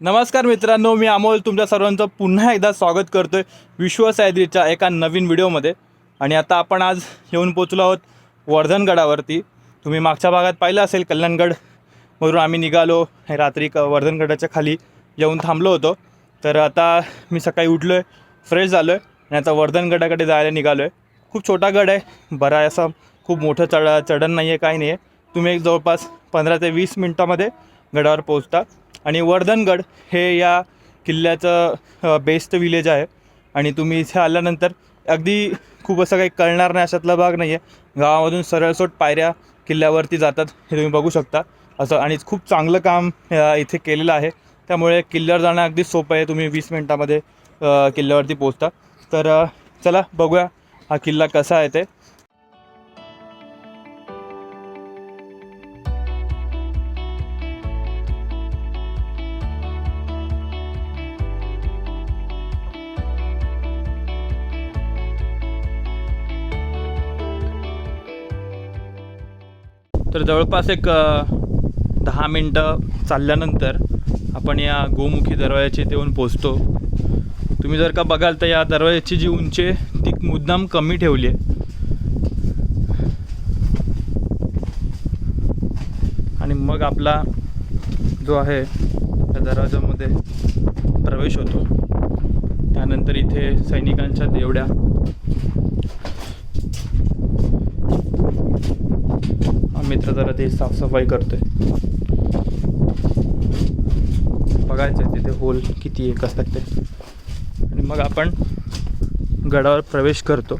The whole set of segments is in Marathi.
नमस्कार मित्रांनो मी अमोल. तुमच्या सर्वांचं पुन्हा एकदा स्वागत करतोय विश्वसह्याद्रीच्या एका नवीन व्हिडिओमध्ये. आणि आता आपण आज येऊन पोचलो आहोत वर्धनगडावरती तुम्ही मागच्या भागात पाहिलं असेल कल्याणगडवरून आम्ही निघालो. हे रात्री क वर्धनगडाच्या खाली येऊन थांबलो होतो. तर आता मी सकाळी उठलो आहे फ्रेश झालो आहे आणि आता वर्धनगडाकडे जायला निघालो आहे खूप छोटा गड आहे. बरा आहे असा खूप मोठं चढ चढण नाही आहे काही नाही आहे तुम्ही एक जवळपास पंधरा ते वीस मिनटामध्ये गडावर पोहोचता. आणि वर्धनगड हे या किल्ल्याचं बेस्ट विलेज आहे. आणि तुम्ही इथे आल्यानंतर अगदी खूप असं काही कळणार नाही अशातला भाग नाही आहे गावामधून सरळसोट पायऱ्या किल्ल्यावरती जातात हे तुम्ही बघू शकता. असं आणि खूप चांगलं काम इथे केलेलं आहे. त्यामुळे किल्ल्यावर जाणं अगदी सोपं आहे. तुम्ही वीस मिनटामध्ये किल्ल्यावरती पोचता तर चला बघूया हा किल्ला कसा आहे ते. तर जवळपास एक दहा मिनटं चालल्यानंतर आपण या गोमुखी दरवाजाची इथे येऊन पोचतो तुम्ही जर का बघाल तर या दरवाजाची जी उंची आहे ती मुद्दाम कमी ठेवली आहे. आणि मग आपला जो आहे त्या दरवाजामध्ये प्रवेश होतो. त्यानंतर इथे सैनिकांच्या देवड्या. मित्र जरा ते साफसफाई करतोय. बघायचं आहे तिथे होल किती एक असतात ते. आणि मग आपण गडावर प्रवेश करतो.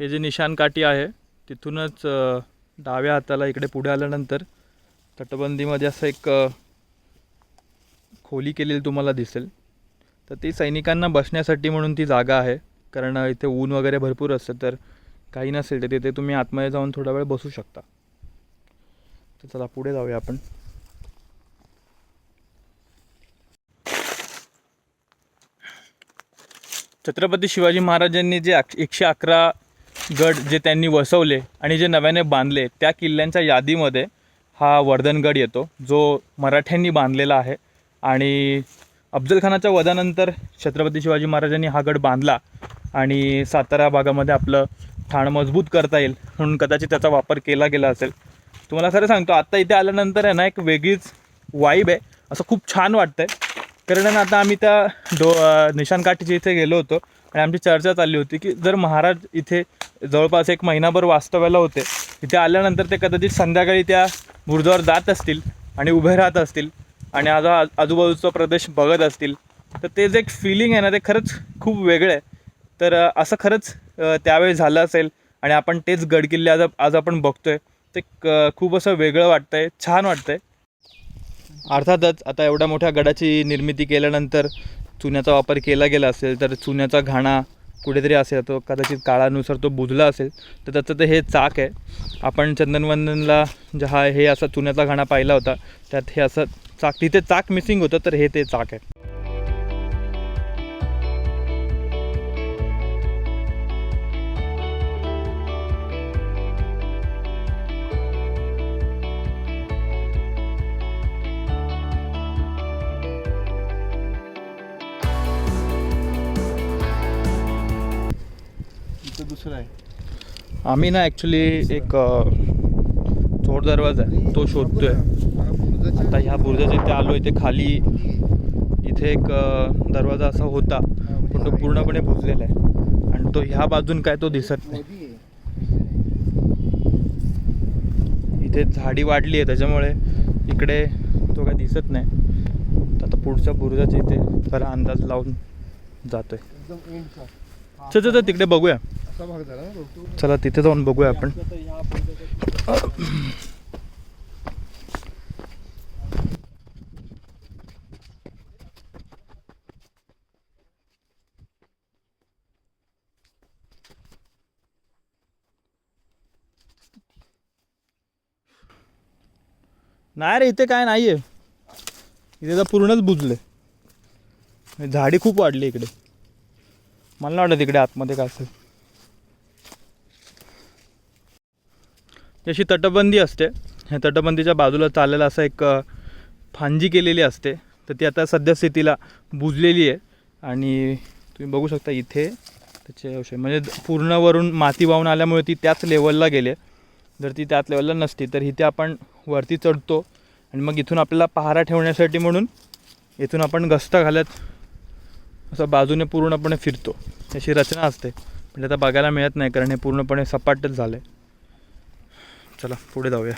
हे जे निशाणकाठी आहे तिथूनच डाव्या हाताला इकडे पुढे आल्यानंतर तटबंदीमध्ये असं एक खोली केलेली तुम्हाला दिसेल. तर ती सैनिकांना बसण्यासाठी म्हणून ती जागा आहे. कारण इथे ऊन वगैरे भरपूर असतं तर काही नसेल तर तिथे तुम्ही आतमध्ये जाऊन थोडा वेळ बसू शकता. तर चला पुढे जाऊया आपण. छत्रपती शिवाजी महाराजांनी जे एकशे अकरा गड जे त्यांनी वसवले आणि जे नव्याने बांधले त्या किल्ल्यांच्या यादीमध्ये हा वर्धनगड येतो जो मराठ्यांनी बांधलेला आहे. आणि अफजलखानाच्या वधानंतर छत्रपती शिवाजी महाराजांनी हा गड बांधला आणि सातारा भागामध्ये आपलं ठाण मजबूत करता येईल म्हणून कदाचित त्याचा वापर केला गेला असेल. तुम्हाला खरं सांगतो आत्ता इथे आल्यानंतर आहे ना एक वेगळीच वाईब आहे. असं खूप छान वाटतं आहे कारण आता आम्ही त्या डो अं, निशाणकाठीच्या इथे गेलो होतो. आणि आमची चर्चा चालली होती की जर महाराज इथे जवळपास एक महिनाभर वास्तव्याला होते इथे आल्यानंतर ते कदाचित संध्याकाळी त्या बुरुजावर जात असतील आणि उभे राहत असतील आणि आज आजूबाजूचा प्रदेश बघत असतील तर ते जे एक फिलिंग आहे ना ते खरंच खूप वेगळं आहे. तर असं खरंच त्यावेळी झालं असेल आणि आपण तेच गडकिल्ले आज आज आपण बघतोय ते क- खूप असं वेगळं वाटतंय छान वाटतंय. अर्थातच आता एवढ्या मोठ्या गडाची निर्मिती केल्यानंतर चुन्याचा वापर केला गेला असेल तर चुन्याचा घाणा कुठेतरी असेल तो कदाचित काळानुसार तो बुजला असेल तर त्याचं तर हे चाक आहे. आपण चंदनवंदनला जे हा हे असा चुन्याचा घाणा पाहिला होता त्यात हे असं चाक तिथे चाक मिसिंग होतं तर हे ते चाक आहे. इथं दुसरं आहे. आम्ही ना ॲक्च्युली एक अ, चोर दरवाजा आहे. तो शोधतोय. आता ह्या बुरुजाच्या इथे आलो इथे खाली. इथे एक अ, दरवाजा असा होता. पण तो पूर्णपणे बुजलेला आहे. आणि तो ह्या बाजून काय तो दिसत नाही. इथे झाडी वाढली आहे त्याच्यामुळे इकडे तो काय दिसत नाही. तर आता पुढच्या बुरुजाच्या इथे जरा अंदाज लावून जातोय. एकदम एंडचा चल चल चल, तिकडे बघूया. चला तिथे जाऊन बघूया आपण. नाही रे इथे काय नाही आहे इथे तर पूर्णच बुजले. झाडी खूप वाढली इकडे. मला वाटत इकडे आतमध्ये काय असेल. जशी तटबंदी असते. ह्या तटबंदीच्या बाजूला चाललेला असं एक फांजी केलेली असते. तर ती आता सध्या स्थितीला बुजलेली आहे. आणि तुम्ही बघू शकता इथे त्याचे अवशेष म्हणजे पूर्णवरून माती वाहून आल्यामुळे ती त्याच लेवलला गेले जर ती त्याच लेवलला नसती तर इथे आपण वरती चढतो आणि मग इथून आपल्याला पहारा ठेवण्यासाठी म्हणून इथून आपण गस्त घालत असं बाजूने पूर्णपणे फिरतो. अशी रचना असते. म्हणजे आता बघायला मिळत नाही कारण हे पूर्णपणे सपाटच झालं आहे चला पुढे जाऊया.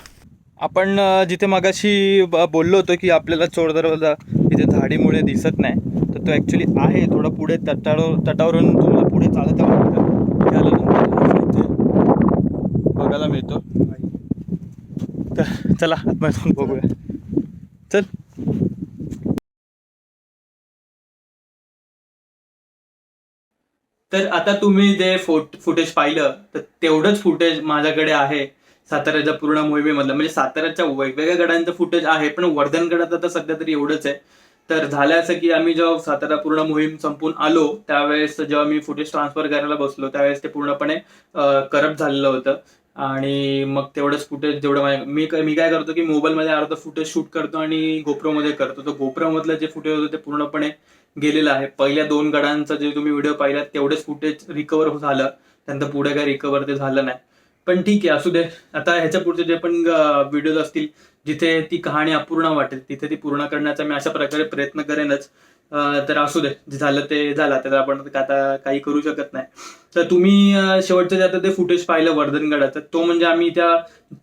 आपण जिथे मगाशी बोललो होतो की आपल्याला चोर दरवाजा इथे झाडीमुळे दिसत नाही तर तो ॲक्च्युली आहे थोडं पुढे तटावर तटावरून तुम्हाला पुढे चालत बघायला मिळतो. तर चला आतमध्ये बघूया. चल. तर आता तुम्ही जे फोट फुटेज पाहिलं तर तेवढंच फुटेज माझ्याकडे आहे. साताऱ्याच्या पूर्ण मोहिमेमधला. म्हणजे साताऱ्याच्या वेगवेगळ्या गडांचं फुटेज आहे पण वर्धन गडात आता सध्या तरी एवढंच आहे. तर झालं असं की आम्ही जेव्हा सातारा पूर्ण मोहीम संपून आलो त्यावेळेस जेव्हा मी फुटेज ट्रान्सफर करायला बसलो त्यावेळेस ते पूर्णपणे करप्ट झालेलं होतं. आणि मग तेवढंच फुटेज जेवढं माझ्या- मी काय- मी काय करतो की मोबाईलमध्ये अर्ध फुटेज शूट करतो आणि गोप्रोमध्ये करतो. तर गोप्रोमधलं जे फुटेज होतं ते पूर्णपणे गेलेलं आहे. पहिल्या दोन गडांचा जे तुम्ही व्हिडिओ पाहिलात तेवढेच फुटेज रिकवर झालं. त्यानंतर पुढे काय रिकवर ते झालं नाही. पण ठीक आहे असू दे. आता ह्याच्या पुढचे जे पण व्हिडिओज असतील जिथे ती कहाणी अपूर्ण वाटेल तिथे ती पूर्ण करण्याचा मी अशा प्रकारे प्रयत्न करेनच. तर असू दे जे झालं ते झालं. त्याला आपण आता काही करू शकत नाही. तर तुम्ही शेवटचं जे आता ते फुटेज पाहिलं वर्धनगडाचं तो म्हणजे आम्ही त्या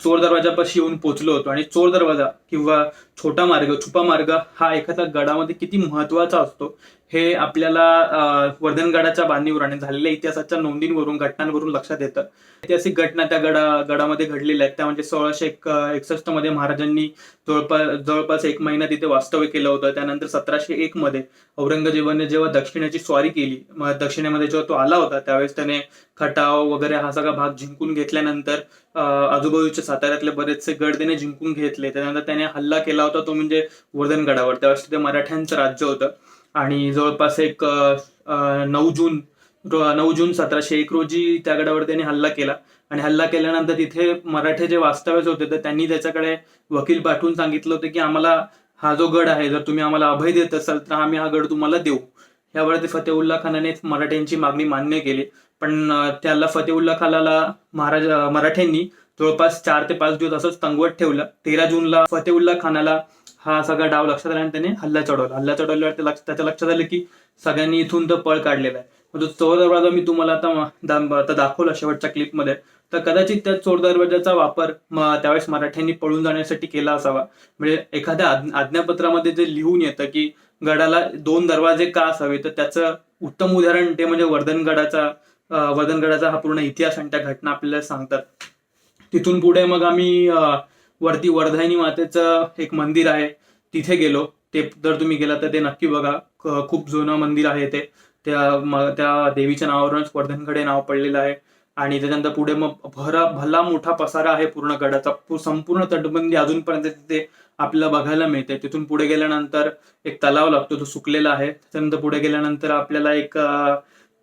चोर दरवाजापाशी येऊन पोचलो होतो. आणि चोर दरवाजा किंवा छोटा मार्ग छुपा मार्ग हा एखाद्या गडामध्ये किती महत्त्वाचा असतो हे आपल्याला वर्धनगडाच्या बांधणीवर आणि झालेल्या इतिहासाच्या नोंदींवरून घटनांवरून लक्षात येतं. ऐतिहासिक घटना त्या गडा गडामध्ये घडलेल्या आहेत. त्या म्हणजे सोळाशे एक एकसष्टमध्ये महाराजांनी जवळपास जवळपास एक महिना तिथे वास्तव्य केलं होतं. त्यानंतर सतराशे एक मध्ये औरंगजेबाने जेव्हा दक्षिणेची स्वारी केली दक्षिणेमध्ये जेव्हा तो आला होता त्यावेळेस त्याने खटाव वगैरे हा सगळा भाग जिंकून घेतल्यानंतर अं, आजूबाजूच्या साताऱ्यातले बरेचसे गड त्याने जिंकून घेतले. त्यानंतर त्याने हल्ला केला होता तो म्हणजे वर्धनगडावर त्यावेळेस तिथे मराठ्यांचं राज्य होतं. आणि जवळपास एक नऊ जून नऊ जून सतराशे एक रोजी त्या गडावर त्यांनी हल्ला केला. आणि हल्ला केल्यानंतर तिथे मराठे जे वास्तव्यास होते तर त्यांनी त्याच्याकडे वकील पाठवून सांगितलं होतं की आम्हाला हा जो गड आहे जर तुम्ही आम्हाला अभय देत असाल तर आम्ही हा गड तुम्हाला देऊ. यावेळी फतेउल्ला खानाने मराठ्यांची मागणी मान्य केली. पण त्याला फतेउल्ला खानाला महाराज मराठ्यांनी जवळपास चार ते पाच दिवस असंच तंगवत ठेवलं. तेरा जूनला फतेउल्ला खानाला हा सगळा डाव लक्षात आला आणि त्याने हल्ला चढवला. हल्ला चढवल्यावर त्याच्या लक्षात आलं की सगळ्यांनी इथून तर पळ काढलेला आहे. मग चोर दरवाजा मी तुम्हाला आता दाखवला शेवटच्या क्लिपमध्ये तर कदाचित त्या चोर दरवाजाचा वापर त्यावेळेस मराठ्यांनी पळून जाण्यासाठी केला असावा. म्हणजे एखाद्या आज्ञापत्रामध्ये जे लिहून येतं की गडाला दोन दरवाजे का असावे तर त्याचं उत्तम उदाहरण ते म्हणजे वर्धनगडाचा वर्धनगडाचा हा पूर्ण इतिहास आणि त्या घटना आपल्याला सांगतात. तिथून पुढे मग आम्ही वरती वर्धायनी मातेचं एक मंदिर आहे. तिथे गेलो. ते जर तुम्ही गेला तर ते नक्की बघा. खूप जुनं मंदिर आहे ते. त्या त्या देवीच्या नावावरूनच वर्धनगड नाव पडलेलं आहे. आणि त्याच्यानंतर पुढे मग भरा भला मोठा पसारा आहे पूर्ण गडाचा. संपूर्ण तटबंदी अजूनपर्यंत तिथे आपल्याला बघायला मिळते. तिथून पुढे गेल्यानंतर एक तलाव लागतो तो सुकलेला आहे. त्याच्यानंतर पुढे गेल्यानंतर आपल्याला एक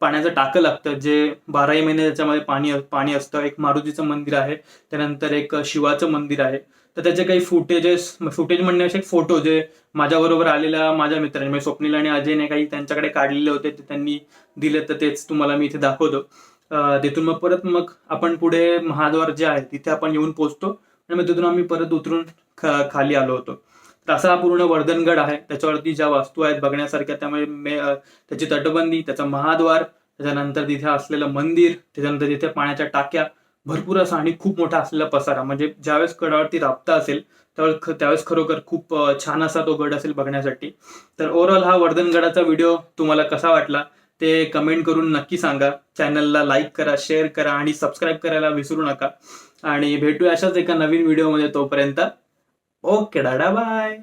पाण्याचं टाकं लागतं जे बाराही महिने त्याच्यामध्ये पाणी पाणी असतं. एक मारुतीचं मंदिर आहे त्यानंतर एक शिवाचं मंदिर आहे. तर त्याचे काही फुटेजेस फुटेज म्हणण्यापेक्षा असे फोटो जे माझ्याबरोबर आलेल्या माझ्या मित्रांनी म्हणजे स्वप्नील आणि अजयने काही त्यांच्याकडे काढलेले होते ते त्यांनी दिले तर तेच तुम्हाला मी इथे दाखवतो. तिथून मग परत मग आपण पुढे महाद्वार जे आहे तिथे आपण येऊन पोहोचतो. आणि मग तिथून आम्ही परत उतरून खाली आलो होतो. तसा हा पूर्ण वर्धनगड आहे. त्याच्यावरती ज्या वास्तू आहेत बघण्यासारख्या त्यामुळे त्याची तटबंदी त्याचा महाद्वार त्याच्यानंतर तिथे असलेलं मंदिर त्याच्यानंतर तिथे पाण्याच्या टाक्या भरपूर असा आणि खूप मोठा असलेला पसारा. म्हणजे ज्यावेळेस गडावरती राबता असेल त्यावेळेस त्यावेळेस खरोखर खूप छान असा तो गड असेल बघण्यासाठी. तर ओव्हरऑल हा वर्धनगडाचा व्हिडिओ तुम्हाला कसा वाटला ते कमेंट करून नक्की सांगा. चॅनलला लाईक करा शेअर करा आणि सबस्क्राईब करायला विसरू नका. आणि भेटूया अशाच एका नवीन व्हिडिओमध्ये तोपर्यंत. ಓಕೆಡಾ ಬಾಯ್